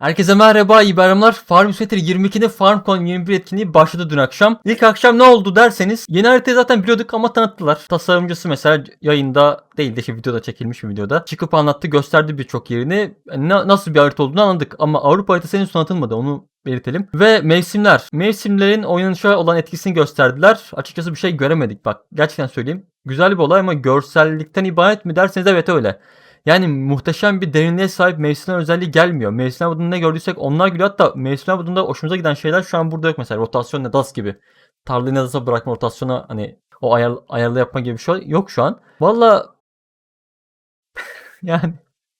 Herkese merhaba, iyi bayramlar. Farm Simulator 22'de FarmCon 21 etkinliği başladı dün akşam. İlk akşam ne oldu derseniz yeni haritayı zaten biliyorduk ama tanıttılar. Tasarımcısı mesela yayında değil de işte videoda çekilmiş bir videoda. Çıkıp anlattı gösterdi birçok yerini. Na- nasıl bir harita olduğunu anladık ama Avrupa haritası henüz tanıtılmadı onu belirtelim. Ve mevsimler. Mevsimlerin oynanışa olan etkisini gösterdiler. Açıkçası bir şey göremedik bak. Gerçekten söyleyeyim. Güzel bir olay ama görsellikten ibaret mi derseniz evet öyle. Yani muhteşem bir derinliğe sahip mevsimler özelliği gelmiyor. Mevsimler budunda ne gördüysek onlar geliyor. Hatta mevsimler budunda hoşumuza giden şeyler şu an burada yok mesela. Rotasyon ne DAS gibi. Tarlayı ne DAS'a bırakma rotasyona hani o ayar, ayarlı yapma gibi bir şey yok şu an. Valla yani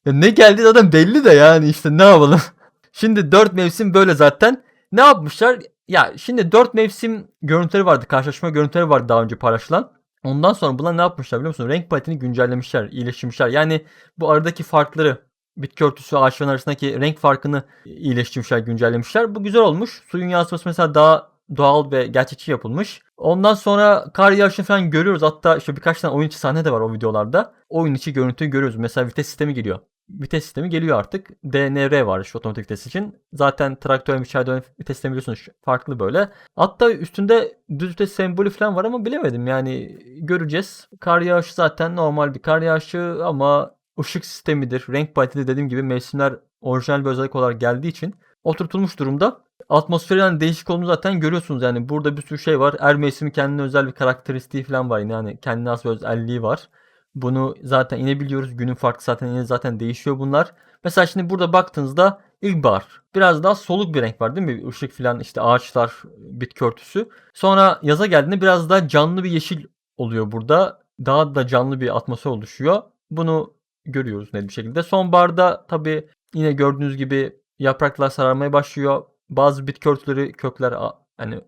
ya ne geldi zaten belli de yani işte ne yapalım. Şimdi 4 mevsim böyle zaten. Ne yapmışlar? Ya şimdi 4 mevsim görüntüleri vardı. Karşılaşma görüntüleri vardı daha önce paylaşılan. Ondan sonra bunlar ne yapmışlar biliyor musun? Renk paletini güncellemişler, iyileştirmişler. Yani bu aradaki farkları bitki örtüsü ve ağaçların arasındaki renk farkını iyileştirmişler, güncellemişler. Bu güzel olmuş. Suyun yansıması mesela daha doğal ve gerçekçi yapılmış. Ondan sonra kar yağışını falan görüyoruz. Hatta işte birkaç tane oyun içi sahne de var o videolarda. Oyun içi görüntüyü görüyoruz. Mesela vites sistemi geliyor. Vites sistemi geliyor artık. DNR var şu otomatik vites için. Zaten traktör içeride dönen vites sistemi biliyorsunuz farklı böyle. Hatta üstünde düz vites sembolü falan var ama bilemedim yani göreceğiz. Kar yağışı zaten normal bir kar yağışı ama ışık sistemidir. Renk paleti de dediğim gibi mevsimler orijinal bir özellik olarak geldiği için oturtulmuş durumda. Atmosferi yani değişik olduğunu zaten görüyorsunuz yani burada bir sürü şey var. Her mevsimin kendine özel bir karakteristiği falan var yani kendine has bir özelliği var. Bunu zaten inebiliyoruz. Günün farklı zaten yine zaten değişiyor bunlar. Mesela şimdi burada baktığınızda ilkbahar. Biraz daha soluk bir renk var değil mi? Işık falan işte ağaçlar, bitki örtüsü. Sonra yaza geldiğinde biraz daha canlı bir yeşil oluyor burada. Daha da canlı bir atmosfer oluşuyor. Bunu görüyoruz net bir şekilde. Sonbaharda tabii yine gördüğünüz gibi yapraklar sararmaya başlıyor. Bazı bitki örtüleri, kökler hani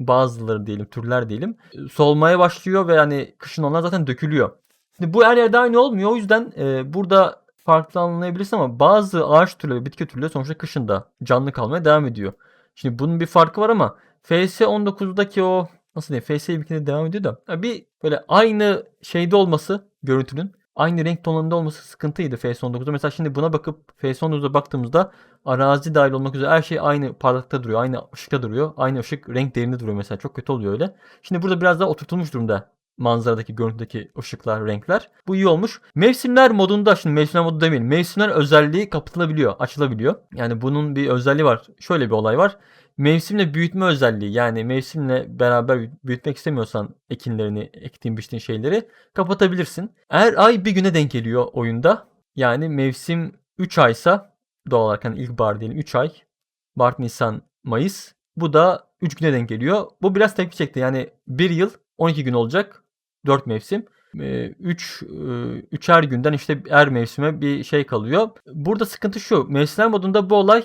bazıları diyelim, türler diyelim solmaya başlıyor ve yani kışın onlar zaten dökülüyor. Şimdi bu her yerde aynı olmuyor. O yüzden e, burada farklı anlayabilirsin ama bazı ağaç türleri, bitki türleri sonuçta kışında canlı kalmaya devam ediyor. Şimdi bunun bir farkı var ama FS19'daki o nasıl diyeyim FS2'de devam ediyor da bir böyle aynı şeyde olması görüntünün aynı renk tonlarında olması sıkıntıydı FS19'da. Mesela şimdi buna bakıp FS19'a baktığımızda arazi dahil olmak üzere her şey aynı parlakta duruyor. Aynı ışıkta duruyor. Aynı ışık renk değerinde duruyor mesela. Çok kötü oluyor öyle. Şimdi burada biraz daha oturtulmuş durumda manzaradaki görüntüdeki ışıklar, renkler. Bu iyi olmuş. Mevsimler modunda şimdi mevsimler modu demeyelim. Mevsimler özelliği kapatılabiliyor, açılabiliyor. Yani bunun bir özelliği var. Şöyle bir olay var. Mevsimle büyütme özelliği yani mevsimle beraber büyütmek istemiyorsan ekinlerini, ektiğin biçtiğin şeyleri kapatabilirsin. Eğer ay bir güne denk geliyor oyunda yani mevsim 3 aysa doğal olarak hani ilkbahar diyelim 3 ay. Mart, Nisan, Mayıs. Bu da 3 güne denk geliyor. Bu biraz tepki çekti. Yani 1 yıl 12 gün olacak. 4 mevsim. 3 üçer günden işte her mevsime bir şey kalıyor. Burada sıkıntı şu. Mevsimler modunda bu olay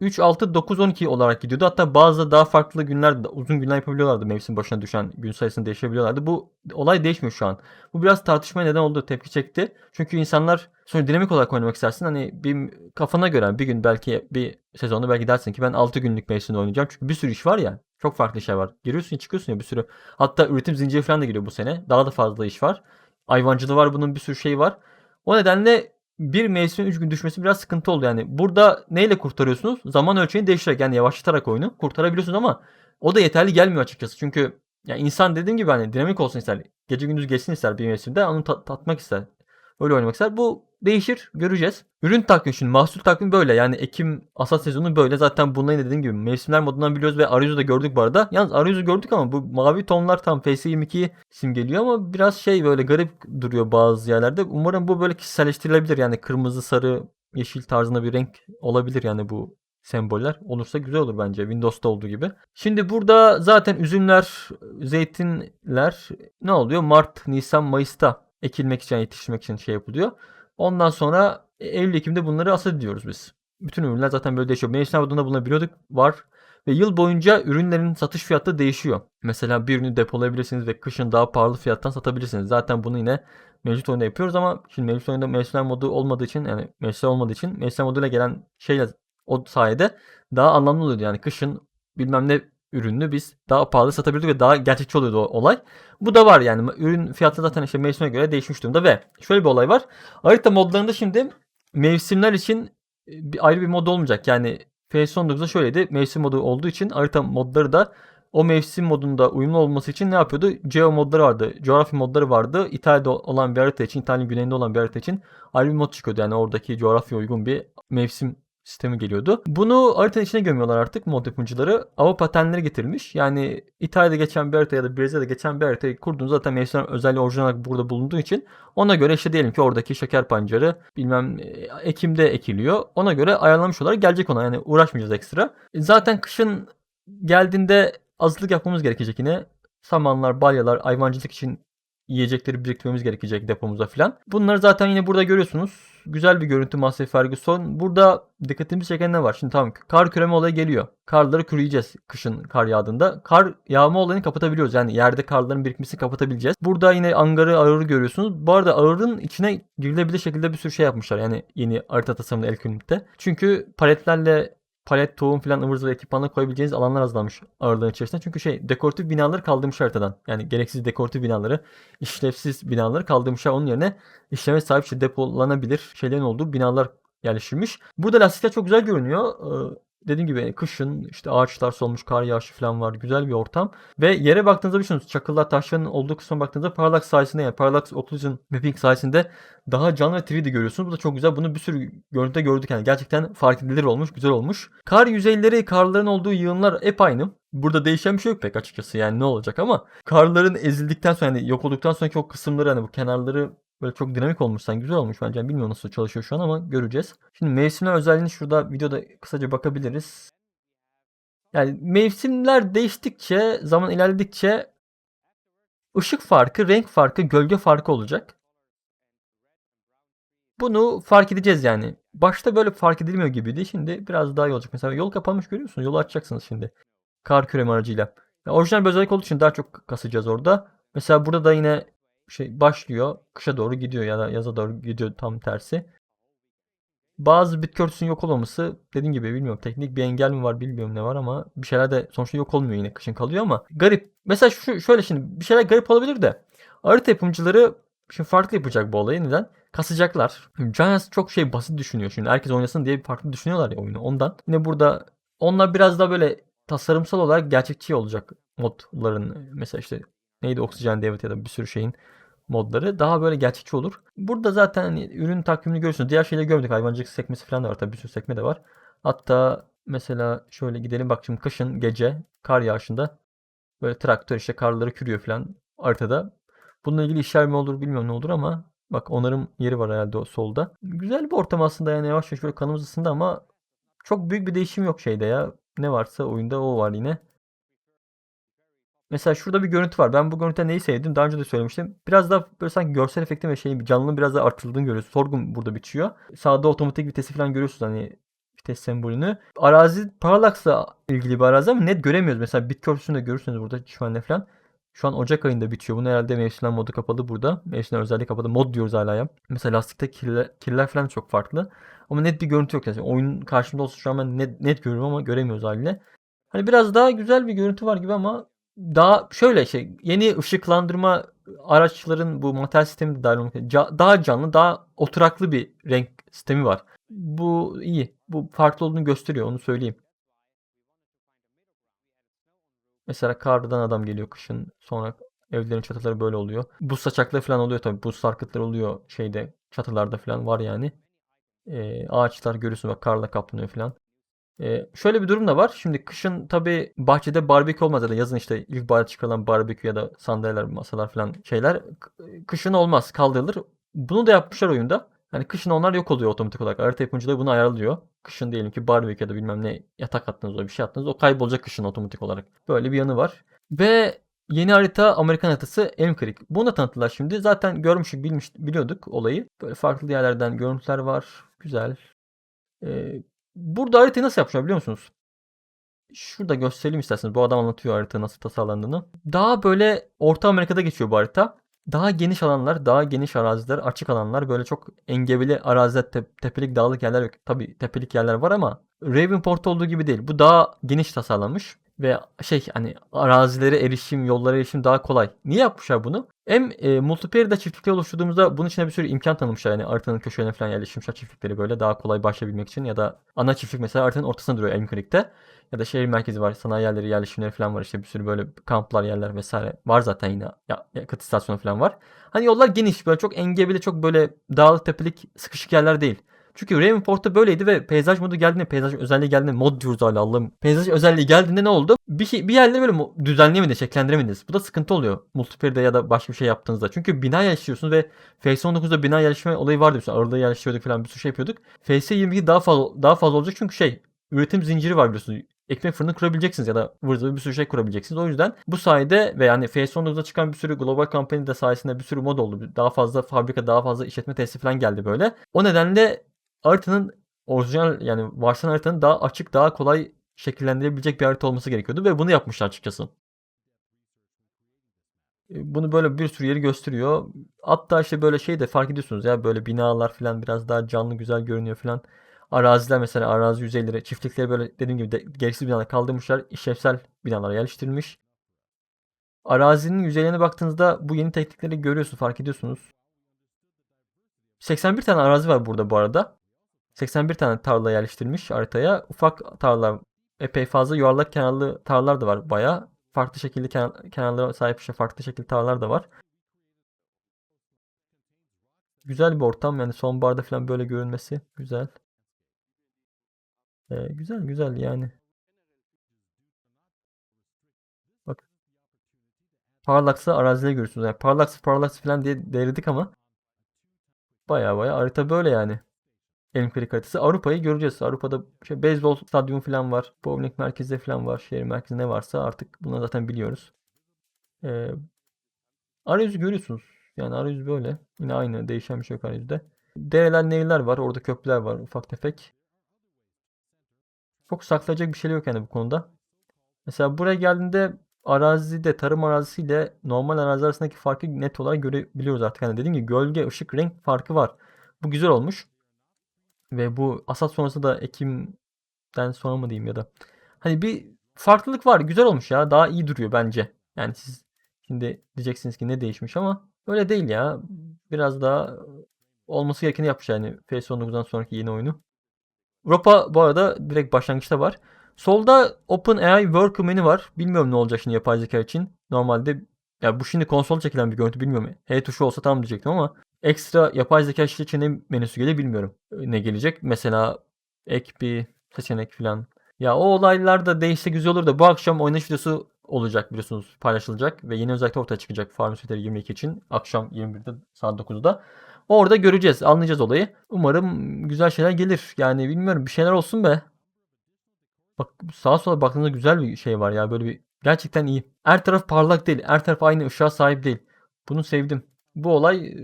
3, 6, 9, 12 olarak gidiyordu. Hatta bazı daha farklı günler, uzun günler yapabiliyorlardı. Mevsim başına düşen gün sayısını değişebiliyorlardı. Bu olay değişmiyor şu an. Bu biraz tartışmaya neden oldu. Tepki çekti. Çünkü insanlar sonra dinamik olarak oynamak istersin. Hani bir kafana göre bir gün belki bir sezonda belki dersin ki ben 6 günlük mevsimde oynayacağım. Çünkü bir sürü iş var ya. Çok farklı şey var. Giriyorsun çıkıyorsun ya bir sürü. Hatta üretim zinciri falan da giriyor bu sene. Daha da fazla iş var. Hayvancılığı var bunun bir sürü şey var. O nedenle bir mevsimin 3 gün düşmesi biraz sıkıntı oldu yani. Burada neyle kurtarıyorsunuz? Zaman ölçeğini değiştirerek yani yavaşlatarak oyunu kurtarabiliyorsunuz ama o da yeterli gelmiyor açıkçası. Çünkü ya insan dediğim gibi hani dinamik olsun ister. Gece gündüz geçsin ister bir mevsimde. Onu tat- tatmak ister. Öyle oynamak ister. Bu değişir. Göreceğiz. Ürün takvimi şimdi mahsul takvimi böyle. Yani Ekim asat sezonu böyle. Zaten bunları dediğim gibi mevsimler modundan biliyoruz ve arayüzü de gördük bu arada. Yalnız arayüzü gördük ama bu mavi tonlar tam FS22'yi simgeliyor ama biraz şey böyle garip duruyor bazı yerlerde. Umarım bu böyle kişiselleştirilebilir. Yani kırmızı, sarı, yeşil tarzında bir renk olabilir yani bu semboller. Olursa güzel olur bence Windows'ta olduğu gibi. Şimdi burada zaten üzümler, zeytinler ne oluyor? Mart, Nisan, Mayıs'ta ekilmek için, yetiştirmek için şey yapılıyor. Ondan sonra Eylül Ekim'de bunları hasat ediyoruz biz. Bütün ürünler zaten böyle değişiyor. Mevsim adında bunu biliyorduk var. Ve yıl boyunca ürünlerin satış fiyatı değişiyor. Mesela bir ürünü depolayabilirsiniz ve kışın daha pahalı fiyattan satabilirsiniz. Zaten bunu yine mevcut oyunda yapıyoruz ama şimdi mevcut oyunda mevsimler modu olmadığı için yani mevsim olmadığı için mevsim moduyla gelen şeyle o sayede daha anlamlı oluyordu. Yani kışın bilmem ne ürününü biz daha pahalı satabiliyorduk ve daha gerçekçi oluyordu o olay. Bu da var yani ürün fiyatı zaten işte mevsime göre değişmiş durumda ve şöyle bir olay var. Harita modlarında şimdi mevsimler için bir ayrı bir mod olmayacak. Yani FS19'da şöyleydi. Mevsim modu olduğu için harita modları da o mevsim modunda uyumlu olması için ne yapıyordu? Geo modları vardı. Coğrafya modları vardı. İtalya'da olan bir harita için, İtalya'nın güneyinde olan bir harita için ayrı bir mod çıkıyordu. Yani oradaki coğrafya uygun bir mevsim sistemi geliyordu. Bunu haritanın içine gömüyorlar artık mod yapımcıları. Ava patenleri getirilmiş. Yani İtalya'da geçen bir harita ya da Brezilya'da geçen bir haritayı kurduğunuz zaten mevsim özelliği orijinal burada bulunduğu için ona göre işte diyelim ki oradaki şeker pancarı bilmem e, Ekim'de ekiliyor. Ona göre ayarlamış olarak gelecek ona. Yani uğraşmayacağız ekstra. E, Zaten kışın geldiğinde azlık yapmamız gerekecek yine. Samanlar, balyalar, hayvancılık için yiyecekleri biriktirmemiz gerekecek depomuza falan. Bunları zaten yine burada görüyorsunuz. Güzel bir görüntü Massey Ferguson. Burada dikkatimizi çeken ne var? Şimdi tamam kar küreme olayı geliyor. Karları kürüyeceğiz kışın kar yağdığında. Kar yağma olayını kapatabiliyoruz. Yani yerde karların birikmesini kapatabileceğiz. Burada yine angarı ağırı görüyorsunuz. Bu arada ağırın içine girilebilir şekilde bir sürü şey yapmışlar. Yani yeni harita tasarımında El Künit'te. Çünkü paletlerle palet, tohum falan ıvır zıvır ekipmanla koyabileceğiniz alanlar azalmış ağırlığın içerisinde. Çünkü şey dekoratif binaları kaldırmış haritadan. Yani gereksiz dekoratif binaları, işlevsiz binaları kaldırmışlar. Onun yerine işleme sahip işte depolanabilir şeylerin olduğu binalar yerleştirilmiş. Burada lastikler çok güzel görünüyor. Ee, dediğim gibi kışın işte ağaçlar solmuş, kar yağışı falan var. Güzel bir ortam. Ve yere baktığınızda biliyorsunuz çakıllar taşların olduğu kısma baktığınızda Parallax sayesinde yani Parallax Occlusion Mapping sayesinde daha canlı ve 3D görüyorsunuz. Bu da çok güzel. Bunu bir sürü görüntüde gördük. Yani gerçekten fark edilir olmuş. Güzel olmuş. Kar yüzeyleri, karların olduğu yığınlar hep aynı. Burada değişen bir şey yok pek açıkçası. Yani ne olacak ama karların ezildikten sonra yani yok olduktan sonraki o kısımları hani bu kenarları böyle çok dinamik olmuş. Sen güzel olmuş bence. Bilmiyorum nasıl çalışıyor şu an ama göreceğiz. Şimdi mevsimler özelliğini şurada videoda kısaca bakabiliriz. Yani mevsimler değiştikçe, zaman ilerledikçe ışık farkı, renk farkı, gölge farkı olacak. Bunu fark edeceğiz yani. Başta böyle fark edilmiyor gibiydi. Şimdi biraz daha iyi olacak. Mesela yol kapanmış görüyorsunuz. Yolu açacaksınız şimdi. Kar küreme aracıyla. Yani orijinal bir özellik olduğu için daha çok kasacağız orada. Mesela burada da yine şey başlıyor. Kışa doğru gidiyor ya da yaza doğru gidiyor tam tersi. Bazı örtüsünün yok olmaması dediğim gibi bilmiyorum teknik bir engel mi var bilmiyorum ne var ama bir şeyler de sonuçta yok olmuyor yine kışın kalıyor ama garip. Mesela şu şöyle şimdi bir şeyler garip olabilir de harita yapımcıları şimdi farklı yapacak bu olayı neden? Kasacaklar. Giants çok şey basit düşünüyor şimdi herkes oynasın diye farklı düşünüyorlar ya oyunu ondan. Yine burada onlar biraz daha böyle tasarımsal olarak gerçekçi olacak modların mesela işte neydi Oxygen David ya da bir sürü şeyin modları daha böyle gerçekçi olur. Burada zaten hani ürün takvimini görüyorsunuz. Diğer şeyleri görmedik. Hayvancılık sekmesi falan da var. Tabii bir sürü sekme de var. Hatta mesela şöyle gidelim bak şimdi kışın gece kar yağışında böyle traktör işte karları kürüyor falan haritada. Bununla ilgili işler mi olur bilmiyorum ne olur ama bak onarım yeri var herhalde o solda. Güzel bir ortam aslında yani yavaş yavaş böyle kanımız ısındı ama çok büyük bir değişim yok şeyde ya. Ne varsa oyunda o var yine. Mesela şurada bir görüntü var. Ben bu görüntüde neyi sevdim? Daha önce de söylemiştim. Biraz daha böyle sanki görsel efektin ve şeyin canlılığın biraz daha artırıldığını görüyoruz. Sorgun burada bitiyor. Sağda otomatik vitesi falan görüyorsunuz hani vites sembolünü. Arazi Parallax'la ilgili bir arazi ama net göremiyoruz. Mesela bitki örtüsünü de görürsünüz burada çimenle falan. Şu an Ocak ayında bitiyor. Bunu herhalde mevsimler modu kapalı burada. Mevsimler özelliği kapalı. Mod diyoruz hala ya. Mesela lastikte kirler, kirler falan çok farklı. Ama net bir görüntü yok. Yani oyun karşımda olsa şu an ben net, net görüyorum ama göremiyoruz haliyle. Hani biraz daha güzel bir görüntü var gibi ama daha şöyle şey yeni ışıklandırma araçların bu materyal sistemi daha canlı, daha oturaklı bir renk sistemi var. Bu iyi. Bu farklı olduğunu gösteriyor onu söyleyeyim. Mesela kardan adam geliyor kışın. Sonra evlerin çatıları böyle oluyor. Buz saçakları falan oluyor tabii. Buz sarkıtları oluyor şeyde çatılarda falan var yani. Ee, ağaçlar görüyorsun bak karla kaplanıyor falan. Ee, şöyle bir durum da var. Şimdi kışın tabi bahçede barbekü olmaz ya da yazın işte ilkbaharda çıkarılan barbekü ya da sandalyeler, masalar falan şeyler kışın olmaz, kaldırılır. Bunu da yapmışlar oyunda. Hani kışın onlar yok oluyor otomatik olarak. Harita yapımcıları bunu ayarlıyor. Kışın diyelim ki barbekü ya da bilmem ne yatak attınız o bir şey attınız. O kaybolacak kışın otomatik olarak. Böyle bir yanı var. Ve yeni harita Amerikan haritası Elm Creek. Bunu da tanıttılar şimdi. Zaten görmüştük, bilmiş, biliyorduk olayı. Böyle farklı yerlerden görüntüler var. Güzel. Ee, Burada haritayı nasıl yapmışlar biliyor musunuz? Şurada göstereyim isterseniz. Bu adam anlatıyor harita nasıl tasarlandığını. Daha böyle Orta Amerika'da geçiyor bu harita. Daha geniş alanlar, daha geniş araziler, açık alanlar, böyle çok engebeli araziler, te- tepelik, dağlık yerler yok. Tabii tepelik yerler var ama Ravenport olduğu gibi değil. Bu daha geniş tasarlanmış. Ve şey hani arazilere erişim, yollara erişim daha kolay. Niye yapmışlar bunu? Hem e, multiplayer'da çiftlikleri oluşturduğumuzda bunun içine bir sürü imkan tanımışlar. Yani haritanın köşelerine falan yerleştirmişler çiftlikleri böyle daha kolay başlayabilmek için ya da ana çiftlik mesela haritanın ortasında duruyor Elmcreek'te. Ya da şehir merkezi var, sanayi yerleri, yerleşimleri falan var. İşte bir sürü böyle kamplar, yerler vesaire var zaten yine. Ya, yakıt istasyonu falan var. Hani yollar geniş, böyle çok engebeli, çok böyle dağlık tepelik, sıkışık yerler değil. Çünkü Ravenport'ta böyleydi ve peyzaj modu geldiğinde, peyzaj özelliği geldiğinde mod diyoruz hala Allah'ım. Peyzaj özelliği geldiğinde ne oldu? Bir, şey, bir yerleri böyle düzenleyemediniz, şekillendiremediniz. Bu da sıkıntı oluyor multiplayer'de ya da başka bir şey yaptığınızda. Çünkü bina yerleştiriyorsunuz ve FS19'da bina yerleştirme olayı vardı. Mesela ağırlığı yerleştiriyorduk falan bir sürü şey yapıyorduk. FS22 daha fazla daha fazla olacak çünkü şey üretim zinciri var biliyorsunuz. Ekmek fırını kurabileceksiniz ya da vır zıvır bir sürü şey kurabileceksiniz. O yüzden bu sayede ve yani FS19'da çıkan bir sürü global company de sayesinde bir sürü mod oldu. Daha fazla fabrika, daha fazla işletme tesisi falan geldi böyle. O nedenle haritanın orijinal yani varsayılan haritanın daha açık, daha kolay şekillendirebilecek bir harita olması gerekiyordu ve bunu yapmışlar açıkçası. E, Bunu böyle bir sürü yeri gösteriyor. Hatta işte böyle şey de fark ediyorsunuz ya böyle binalar falan biraz daha canlı güzel görünüyor falan. Araziler mesela arazi yüzeyleri, çiftlikleri böyle dediğim gibi de, gereksiz binalar kaldırmışlar. işlevsel binalar yerleştirilmiş. Arazinin yüzeylerine baktığınızda bu yeni teknikleri görüyorsunuz, fark ediyorsunuz. 81 tane arazi var burada bu arada. 81 tane tarla yerleştirilmiş haritaya. Ufak tarlalar, epey fazla yuvarlak kenarlı tarlalar da var bayağı. Farklı şekilde kenar, kenarlara sahip işte farklı şekilde tarlalar da var. Güzel bir ortam yani sonbaharda falan böyle görünmesi güzel. Ee, güzel güzel yani. Bak Parlax'ı arazide görürsünüz. Yani Parlax Parlax falan diye delirdik ama baya baya harita böyle yani. Elmkırık haritası. Avrupa'yı göreceğiz. Avrupa'da şey, beyzbol stadyumu falan var. Bowling merkezi falan var. Şehir merkezi ne varsa artık bunu zaten biliyoruz. Ee, arayüzü görüyorsunuz. Yani arayüz böyle. Yine aynı. Değişen bir şey yok arayüzde. Dereler, nehirler var. Orada köprüler var ufak tefek. Çok saklayacak bir şey yok yani bu konuda. Mesela buraya geldiğinde arazide, tarım arazisiyle normal arazi arasındaki farkı net olarak görebiliyoruz artık. Hani dediğim gibi gölge, ışık, renk farkı var. Bu güzel olmuş. Ve bu asat sonrası da Ekim'den sonra mı diyeyim ya da hani bir farklılık var. Güzel olmuş ya. Daha iyi duruyor bence. Yani siz şimdi diyeceksiniz ki ne değişmiş ama öyle değil ya. Biraz daha olması gerekeni yapmış yani PS19'dan sonraki yeni oyunu. Europa bu arada direkt başlangıçta var. Solda OpenAI Worker menü var. Bilmiyorum ne olacak şimdi yapay zeka için. Normalde ya bu şimdi konsol çekilen bir görüntü bilmiyorum. H tuşu olsa tam diyecektim ama ekstra yapay zeka seçeneği menüsü gelir bilmiyorum. Ne gelecek? Mesela ek bir seçenek falan. Ya o olaylar da değişse güzel olur da bu akşam oynanış videosu olacak biliyorsunuz paylaşılacak ve yeni özellikle ortaya çıkacak Farm Simulator 22 için akşam 21'de saat 9'da. Orada göreceğiz, anlayacağız olayı. Umarım güzel şeyler gelir. Yani bilmiyorum bir şeyler olsun be. Bak sağa sola baktığınızda güzel bir şey var ya böyle bir gerçekten iyi. Her taraf parlak değil, her taraf aynı ışığa sahip değil. Bunu sevdim. Bu olay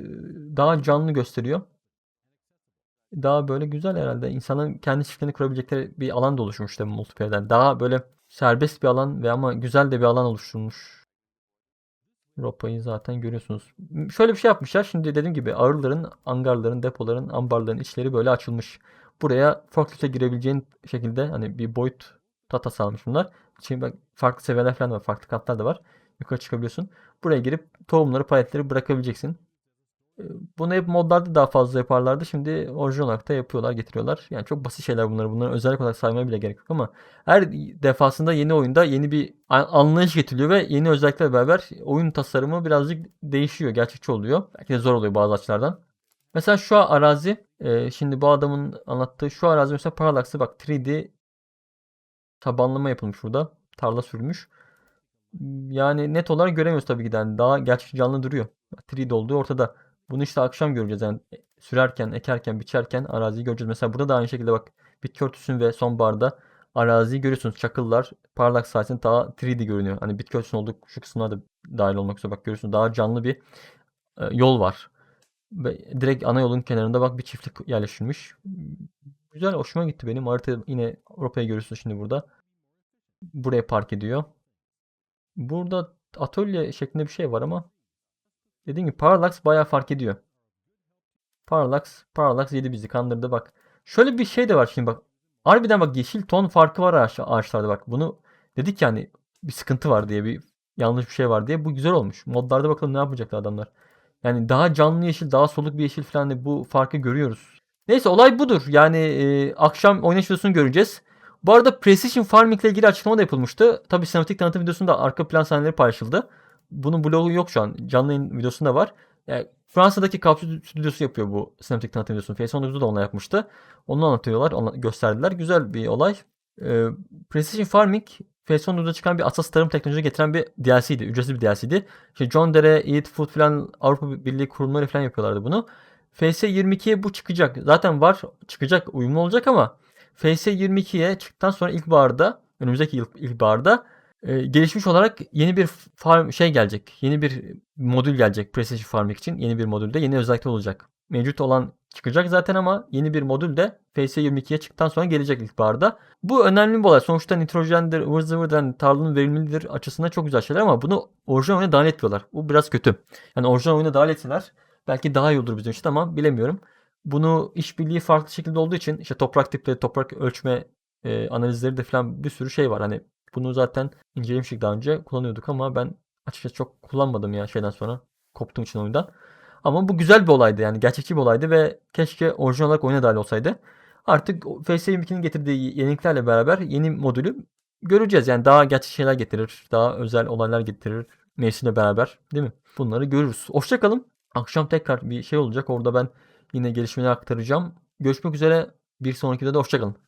daha canlı gösteriyor. Daha böyle güzel herhalde. İnsanların kendi çiftlerini kurabilecekleri bir alan da oluşmuş tabii multiplayer'den. Daha böyle serbest bir alan ve ama güzel de bir alan oluşturmuş. Ropayı zaten görüyorsunuz. Şöyle bir şey yapmışlar. Şimdi dediğim gibi ağırların, angarların, depoların, ambarların içleri böyle açılmış. Buraya forklifte girebileceğin şekilde hani bir boyut tatası almış bunlar. Şimdi bak farklı seviyeler falan var. Farklı katlar da var. Yukarı çıkabiliyorsun. Buraya girip tohumları, paletleri bırakabileceksin. Ee, Bunu hep modlarda daha fazla yaparlardı. Şimdi orijinal olarak da yapıyorlar, getiriyorlar. Yani çok basit şeyler bunlar. Bunları özellik olarak saymaya bile gerek yok ama her defasında yeni oyunda yeni bir an- anlayış getiriliyor ve yeni özelliklerle beraber oyun tasarımı birazcık değişiyor, gerçekçi oluyor. Belki de zor oluyor bazı açılardan. Mesela şu arazi, e, şimdi bu adamın anlattığı şu arazi mesela Parallax'ı bak 3D tabanlama yapılmış burada. Tarla sürülmüş. Yani net olarak göremiyoruz tabii ki. Yani daha gerçekçi canlı duruyor. 3D olduğu ortada. Bunu işte akşam göreceğiz yani sürerken, ekerken, biçerken araziyi göreceğiz. Mesela burada da aynı şekilde bak bitki örtüsün ve sonbaharda araziyi görüyorsunuz. Çakıllar parlak sayesinde daha 3D görünüyor. Hani bitki örtüsünün olduğu şu kısımlar da dahil olmak üzere bak görüyorsunuz daha canlı bir e, yol var. Ve direkt ana yolun kenarında bak bir çiftlik yerleştirilmiş. Güzel hoşuma gitti benim. Harita yine Avrupa'yı görüyorsunuz şimdi burada. Buraya park ediyor. Burada atölye şeklinde bir şey var ama dediğim gibi Parallax bayağı fark ediyor. Parallax, Parallax yedi bizi kandırdı bak. Şöyle bir şey de var şimdi bak. Harbiden bak yeşil ton farkı var ağaç, ağaçlarda bak. Bunu dedik yani bir sıkıntı var diye bir yanlış bir şey var diye bu güzel olmuş. Modlarda bakalım ne yapacaklar adamlar. Yani daha canlı yeşil, daha soluk bir yeşil falan bu farkı görüyoruz. Neyse olay budur. Yani e, akşam oynayış videosunu göreceğiz. Bu arada Precision Farming ile ilgili açıklama da yapılmıştı. Tabii sinematik tanıtım videosunda arka plan sahneleri paylaşıldı. Bunun blogu yok şu an. Canlı yayın videosunda var. Yani Fransa'daki kapsül stüdyosu yapıyor bu sinematik tanıtım videosunu. PS19'da da onlar yapmıştı. Onu anlatıyorlar, gösterdiler. Güzel bir olay. Ee, Precision Farming PS19'da çıkan bir asas tarım teknolojisi getiren bir DLC'ydi. Ücretsiz bir DLC'ydi. İşte John Deere, Eat Food falan Avrupa Birliği kurumları falan yapıyorlardı bunu. FS22'ye bu çıkacak. Zaten var çıkacak uyumlu olacak ama FS22'ye çıktıktan sonra ilkbaharda önümüzdeki ilk, ilkbaharda e, gelişmiş olarak yeni bir farm şey gelecek. Yeni bir modül gelecek Precision Farming için. Yeni bir modülde yeni özellikler olacak. Mevcut olan çıkacak zaten ama yeni bir modül de FS22'ye çıktıktan sonra gelecek ilkbaharda. Bu önemli bir olay. Sonuçta nitrojendir, ıvır zıvırdan tarlanın verimliliğidir açısından çok güzel şeyler ama bunu orijinal oyuna dahil etmiyorlar. Bu biraz kötü. Yani orijinal oyuna dahil etseler belki daha iyi olur bizim için ama bilemiyorum. Bunu işbirliği farklı şekilde olduğu için işte toprak tipleri, toprak ölçme e, analizleri de falan bir sürü şey var. Hani bunu zaten incelemiştik daha önce kullanıyorduk ama ben açıkçası çok kullanmadım ya şeyden sonra. Koptuğum için oyundan. Ama bu güzel bir olaydı yani gerçekçi bir olaydı ve keşke orijinal olarak oyuna dahil olsaydı. Artık FS22'nin getirdiği yeniliklerle beraber yeni modülü göreceğiz. Yani daha gerçek şeyler getirir, daha özel olaylar getirir mevsimle beraber değil mi? Bunları görürüz. Hoşçakalın. Akşam tekrar bir şey olacak. Orada ben yine gelişmeleri aktaracağım. Görüşmek üzere. Bir sonraki videoda hoşçakalın.